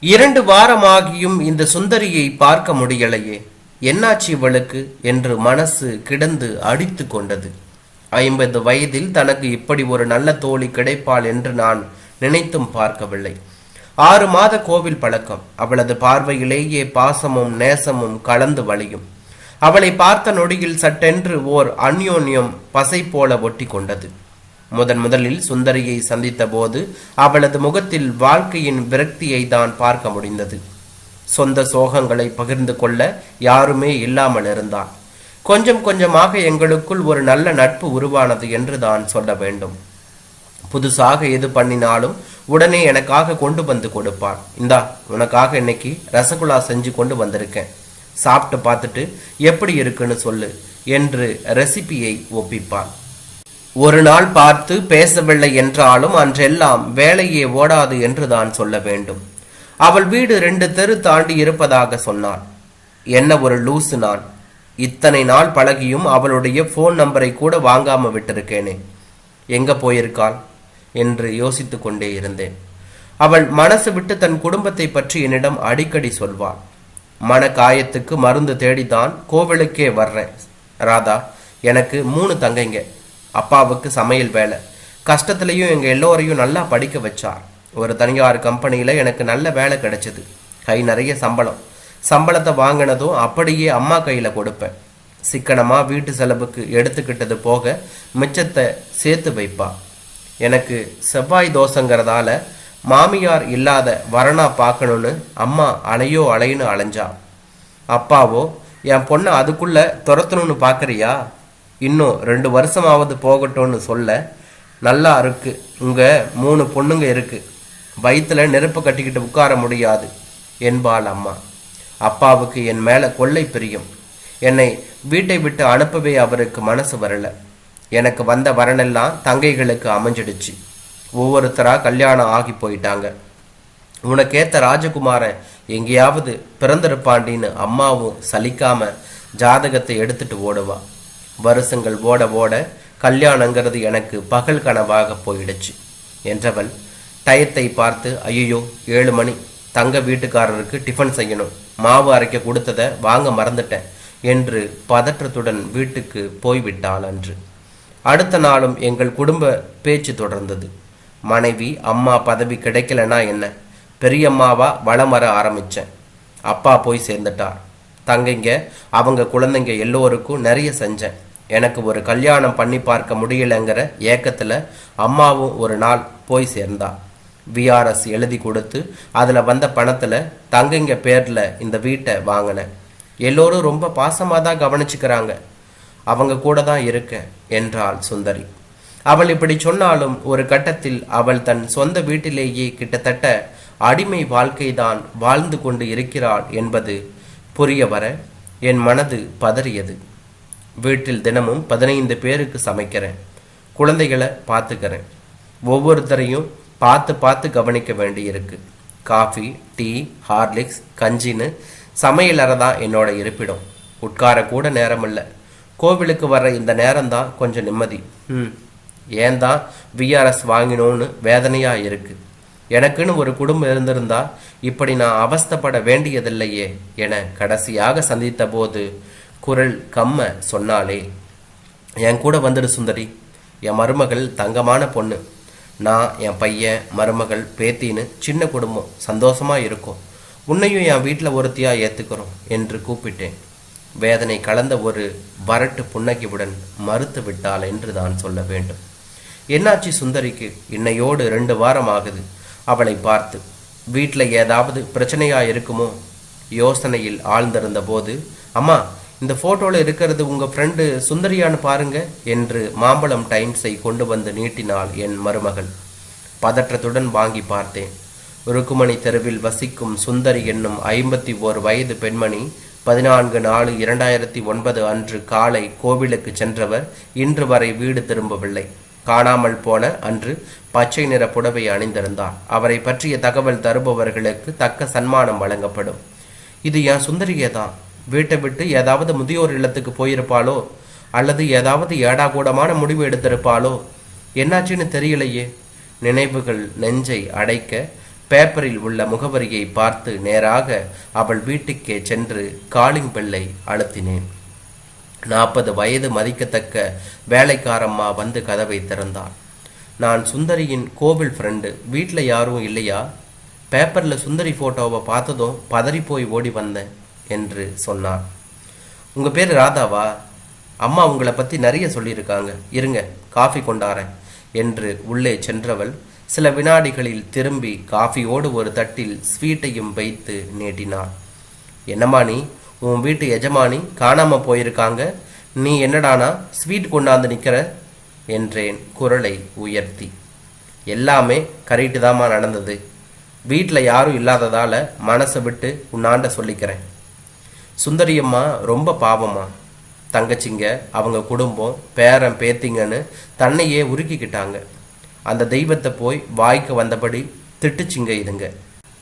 இரண்டு வாரமாகியும் இந்த சுந்தரியை பார்க்க முடியலையே. என்னாச்சு இவளுக்கு? என்று மனசு கிடந்து அடித்து கொண்டது. ஐம்பது வயதில் தனக்கு இப்படி ஒரு நல்ல தோழி கிடைப்பாள் என்று நான் நினைத்தும் பார்க்கவில்லை. ஆறு மாத கோவில் பழக்கம். அவளது பார்வையிலேயே பாசமும் நேசமும் கலந்து வழியும். அவளை பார்த்த நொடியில் சட்டென்று ஓர் அந்யோன்யம் பசை போல ஒட்டி கொண்டது. முதன் முதலில் சுந்தரியை சந்தித்த போது அவளது முகத்தில் வாழ்க்கையின் விரக்தியை தான் பார்க்க முடிந்தது. சொந்த சோகங்களை பகிர்ந்து கொள்ள யாருமே இல்லாமல் இருந்தான் கொஞ்சம் கொஞ்சமாக எங்களுக்குள் ஒரு நல்ல நட்பு உருவானது என்று தான் சொல்ல வேண்டும். புதுசாக எது பண்ணினாலும் உடனே எனக்காக கொண்டு வந்து கொடுப்பான் இந்தா உனக்காக இன்னைக்கு ரசகுல்லா செஞ்சு கொண்டு வந்திருக்கேன். சாப்பிட்டு பார்த்துட்டு எப்படி இருக்குன்னு சொல்லு என்று ரெசிபியை ஒப்பிப்பான் ஒரு நாள் பார்த்து பேசவில்லை என்றாலும் அன்றெல்லாம் வேலையே ஓடாது என்று தான் சொல்ல வேண்டும். அவள் வீடு ரெண்டு தெரு தாண்டி இருப்பதாக சொன்னாள். என்ன ஒரு லூசு நான். இத்தனை நாள் பழகியும் அவளுடைய ஃபோன் நம்பரை கூட வாங்காம விட்டிருக்கேனே. எங்க போயிருக்காள்? என்று யோசித்து கொண்டே இருந்தேன். அவள் மனசு விட்டு தன் குடும்பத்தை பற்றி என்னிடம் அடிக்கடி சொல்வாள். மன காயத்துக்கு மருந்து தேடிதான் கோவிலுக்கே வர்றேன். ராதா எனக்கு மூணு தங்கைங்க. அப்பாவுக்கு சமையல் வேலை. கஷ்டத்துலையும் எங்கள் எல்லோரையும் நல்லா படிக்க வச்சார். ஒரு தனியார் கம்பெனியில் எனக்கு நல்ல வேலை கிடைச்சது. கை நிறைய சம்பளம். சம்பளத்தை வாங்கினதும் அப்படியே அம்மா கையில் கொடுப்பேன். சிக்கனமாக வீட்டு செலவுக்கு எடுத்துக்கிட்டது போக மிச்சத்தை சேர்த்து வைப்பா. எனக்கு செவ்வாய் தோசைங்கிறதால மாமியார் இல்லாத வரனா பார்க்கணும்னு அம்மா அலையோ அலைன்னு அலைஞ்சா. அப்பாவோ என் பொண்ணை அதுக்குள்ளே துரத்தணும்னு பார்க்கறியா இன்னும் ரெண்டு வருஷமாவது போகட்டும்னு சொல்ல நல்லா இருக்கு. உங்கள் மூணு பொண்ணுங்க இருக்கு. வயிற்றுல நெருப்பு கட்டிக்கிட்டு உட்கார முடியாது என்பாள் அம்மா. அப்பாவுக்கு என் மேலே கொள்ளை பிரியம். என்னை வீட்டை விட்டு அனுப்பவே அவருக்கு மனசு வரல. எனக்கு வந்த வரனெல்லாம் தங்கைகளுக்கு அமைஞ்சிடுச்சு. ஒவ்வொருத்தராக கல்யாணம் ஆகி போயிட்டாங்க. உனக்கேத்த ராஜகுமாரன் எங்கேயாவது பிறந்திருப்பாண்டின்னு அம்மாவும் சலிக்காம ஜாதகத்தை எடுத்துட்டு ஓடுவா. வருஷங்கள் ஓட ஓட கல்யாணங்கிறது எனக்கு பகல் கனவாக போயிடுச்சு என்றவள் டயத்தை பார்த்து ஐயோ ஏழு மணி. தங்க வீட்டுக்காரருக்கு டிஃபன் செய்யணும். மாவு அரைக்க கொடுத்ததை வாங்க மறந்துட்டேன் என்று பதற்றத்துடன் வீட்டுக்கு போய்விட்டாள் அன்று. அடுத்த நாளும் எங்கள் குடும்ப பேச்சு தொடர்ந்தது. மனைவி அம்மா பதவி கிடைக்கலனா என்ன? பெரியம்மாவா வளம் வர ஆரம்பித்தேன் அப்பா போய் சேர்ந்துட்டார். தங்கைங்க அவங்க குழந்தைங்க எல்லோருக்கும் நிறைய செஞ்சேன். எனக்கு ஒரு கல்யாணம் பண்ணி பார்க்க முடியலங்கிற ஏக்கத்தில் அம்மாவும் ஒரு நாள் போய் சேர்ந்தா. விஆர்எஸ் எழுதி கொடுத்து அதில் வந்த பணத்தில் தங்கைங்க பேரில் இந்த வீட்டை வாங்கினேன். எல்லோரும் ரொம்ப பாசமாக தான் கவனிச்சுக்கிறாங்க. அவங்க கூட தான் இருக்க என்றாள் சுந்தரி. அவள் இப்படி சொன்னாலும் ஒரு கட்டத்தில் அவள் தன் சொந்த வீட்டிலேயே கிட்டத்தட்ட அடிமை வாழ்க்கைதான் வாழ்ந்து கொண்டு இருக்கிறாள் என்பது புரிய வர என் மனது பதறியது. வீட்டில் தினமும் பதினைந்து பேருக்கு சமைக்கிறேன். குழந்தைகளை பார்த்துக்கிறேன். ஒவ்வொருத்தரையும் பார்த்து பார்த்து கவனிக்க வேண்டியிருக்கு. காஃபி டீ ஹார்லிக்ஸ் கஞ்சின்னு சமையலறை தான் என்னோட இருப்பிடம். உட்கார கூட நேரம் இல்லை கோவிலுக்கு வர்ற இந்த நேரம்தான் கொஞ்சம் நிம்மதி. ம் ஏன் தான் விஆர்எஸ் வாங்கினோன்னு வேதனையாக இருக்குது எனக்குன்னு ஒரு குடும்பம் இருந்திருந்தா இப்படி நான் அவஸ்தைப்பட வேண்டியதில்லையே என கடைசியாக சந்தித்த போது குரல் கம்ம சொன்னாலே என் கூட வந்துடு சுந்தரி. என் மருமகள் தங்கமான பொண்ணு. நான் என் பையன் மருமகள் பேத்தின்னு சின்ன குடும்பம் சந்தோஷமாக இருக்கும். உன்னையும் என் வீட்டில் ஒருத்தியாக ஏற்றுக்கிறோம் என்று கூப்பிட்டேன். வேதனை கலந்த ஒரு வரட்டு புன்னகையுடன் மறுத்து விட்டாள் என்று தான் சொல்ல வேண்டும். என்னாச்சு சுந்தரிக்கு? இன்னையோடு ரெண்டு வாரம் ஆகுது. அவளை பார்த்து வீட்டில் ஏதாவது பிரச்சனையாக இருக்குமோ? யோசனையில் ஆழ்ந்திருந்த போது அம்மா இந்த போட்டோவில் இருக்கிறது உங்கள் ஃப்ரெண்டு சுந்தரியான்னு பாருங்க என்று மாம்பழம் டைம்ஸை கொண்டு வந்து நீட்டினாள் என் மருமகள். பதற்றத்துடன் வாங்கி பார்த்தேன். ருக்குமணி தெருவில் வசிக்கும் சுந்தரி என்னும் ஐம்பத்தி ஓர் வயது பெண்மணி பதினான்கு நாலு இரண்டாயிரத்தி ஒன்பது அன்று காலை கோவிலுக்கு சென்றவர் இன்று வரை வீடு திரும்பவில்லை. காணாமல் போன அன்று பச்சை நிற புடவை அணிந்திருந்தார். அவரை பற்றிய தகவல் தருபவர்களுக்கு தக்க சன்மானம் வழங்கப்படும். இது என் சுந்தரியே தான் வீட்டை விட்டு ஏதாவது முதியோர் இல்லத்துக்கு போயிருப்பாளோ? அல்லது ஏதாவது ஏடாகூடமான முடிவு எடுத்திருப்பாளோ? என்னாச்சுன்னு தெரியலையே. நினைவுகள் நெஞ்சை அடைக்க பேப்பரில் உள்ள முகவரியை பார்த்து நேராக அவள் வீட்டுக்கே சென்று காலிங் பெல்லை அழுத்தினேன். நாற்பது வயது மதிக்கத்தக்க வேலைக்காரம்மா வந்து கதவை திறந்தாள். நான் சுந்தரியின் கோவில் ஃப்ரெண்டு வீட்டில் யாரும் இல்லையா? பேப்பரில் சுந்தரி ஃபோட்டோவை பார்த்ததும் பதறி போய் ஓடி வந்தேன். என்று சொன்னார். உங்கள் பேர் ராதாவா? அம்மா உங்களை பற்றி நிறைய சொல்லியிருக்காங்க. இருங்க காஃபி கொண்டாரேன் என்று உள்ளே சென்றவள் சில வினாடிகளில் திரும்பி காஃபியோடு ஒரு தட்டில் ஸ்வீட்டையும் வைத்து நீட்டினாள். என்னம்மா நீ? உன் வீட்டு எஜமானி காணாமல் போயிருக்காங்க. நீ என்னடானா ஸ்வீட் கொண்டாந்து நிற்கிற என்றேன் குரலை உயர்த்தி. எல்லாமே கரெக்டு தாம்மா நடந்தது. வீட்டில் யாரும் இல்லாததால் மனசை விட்டு உன்னாண்ட சொல்லிக்கிறேன். சுந்தரியம்மா ரொம்ப பாவமா தங்கச்சிங்க அவங்க குடும்பம் பேரன் பேத்திங்கன்னு தன்னையே உருக்கிக்கிட்டாங்க. அந்த தெய்வத்தை போய் வாய்க்கு வந்தபடி திட்டுச்சிங்க இதுங்க.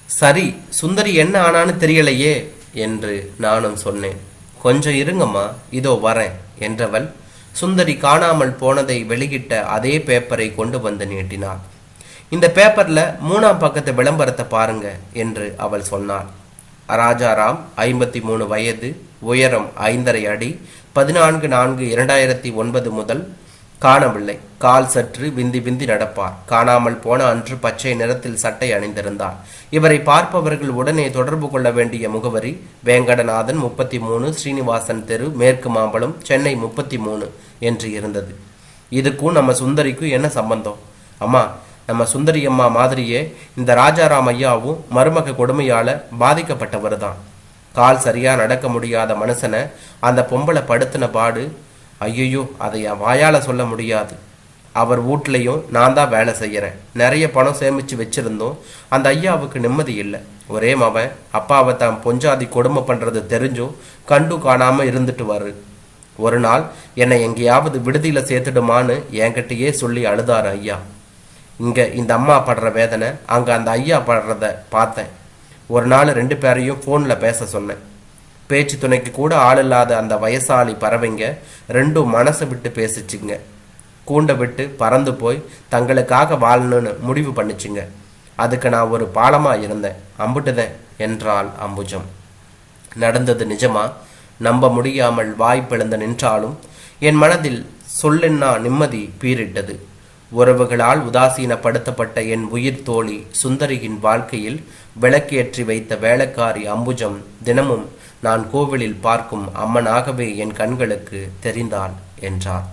சரி சுந்தரி என்ன ஆனான்னு தெரியலையே என்று நானும் சொன்னேன். கொஞ்சம் இருங்கம்மா இதோ வரேன் என்றவள் சுந்தரி காணாமல் போனதை வெளியிட்ட அதே பேப்பரை கொண்டு வந்து நீட்டினாள். இந்த பேப்பர்ல மூணாம் பக்கத்து விளம்பரத்தை பாருங்க என்று அவள் சொன்னாள். ராஜாராம் ஐம்பத்தி மூணு வயது உயரம் ஐந்தரை அடி பதினான்கு நான்கு இரண்டாயிரத்தி ஒன்பது முதல் காணவில்லை. கால் சற்று விந்தி விந்தி நடப்பார். காணாமல் போன அன்று பச்சை நிறத்தில் சட்டை அணிந்திருந்தார். இவரை பார்ப்பவர்கள் உடனே தொடர்பு கொள்ள வேண்டிய முகவரி வேங்கடநாதன் முப்பத்தி மூணு ஸ்ரீனிவாசன் தெரு மேற்கு மாம்பலம் சென்னை முப்பத்தி மூணு என்று இருந்தது. இதுக்கும் நம்ம சுந்தரிக்கும் என்ன சம்பந்தம்? அம்மா நம்ம சுந்தரி அம்மா மாதிரியே இந்த ராஜாராம் ஐயாவும் மருமக கொடுமையால் பாதிக்கப்பட்டவர் தான் கால் சரியாக நடக்க முடியாத மனுஷனை அந்த பொம்பளை படுத்தின பாடு ஐயோ அதை என் வாயால் சொல்ல முடியாது. அவர் வீட்லேயும் நான் தான் வேலை செய்கிறேன் நிறைய பணம் சேமிச்சு வச்சிருந்தோம். அந்த ஐயாவுக்கு நிம்மதி இல்லை. ஒரே மவன் அப்பாவை தான் பொஞ்சாதி கொடுமை பண்ணுறது தெரிஞ்சும் கண்டு காணாமல் இருந்துட்டு வரு ஒரு நாள் என்னை எங்கேயாவது விடுதியில் சேர்த்துடுமான்னு என்கிட்டயே சொல்லி அழுதாரு ஐயா. இங்கே இந்த அம்மா படுற வேதனை அங்கே அந்த ஐயா படுறத பார்த்தேன். ஒரு நாள் ரெண்டு பேரையும் ஃபோனில் பேச சொன்னேன். பேச்சு துணைக்கு கூட ஆள் இல்லாத அந்த வயசாளி பறவைங்க ரெண்டும் மனசை விட்டு பேசிச்சுங்க. கூண்டை விட்டு பறந்து போய் தங்களுக்காக வாழணும்னு முடிவு பண்ணிச்சுங்க. அதுக்கு நான் ஒரு பாலமாக இருந்தேன். அம்புட்டுதேன் என்றாள் அம்புஜம். நடந்தது நிஜமா? நம்ப முடியாமல் வாய்ப்பிழந்து நின்றாலும் என் மனதில் சொல்லென்னா நிம்மதி பீரிட்டது உறவுகளால் உதாசீனப்படுத்தப்பட்ட என் உயிர் தோழி சுந்தரியின் வாழ்க்கையில் விளக்கேற்றி வைத்த வேளக்காரி அம்புஜம் தினமும் நான் கோவிலில் பார்க்கும் அம்மனாகவே என் கண்களுக்கு தெரிந்தாள் என்றார்.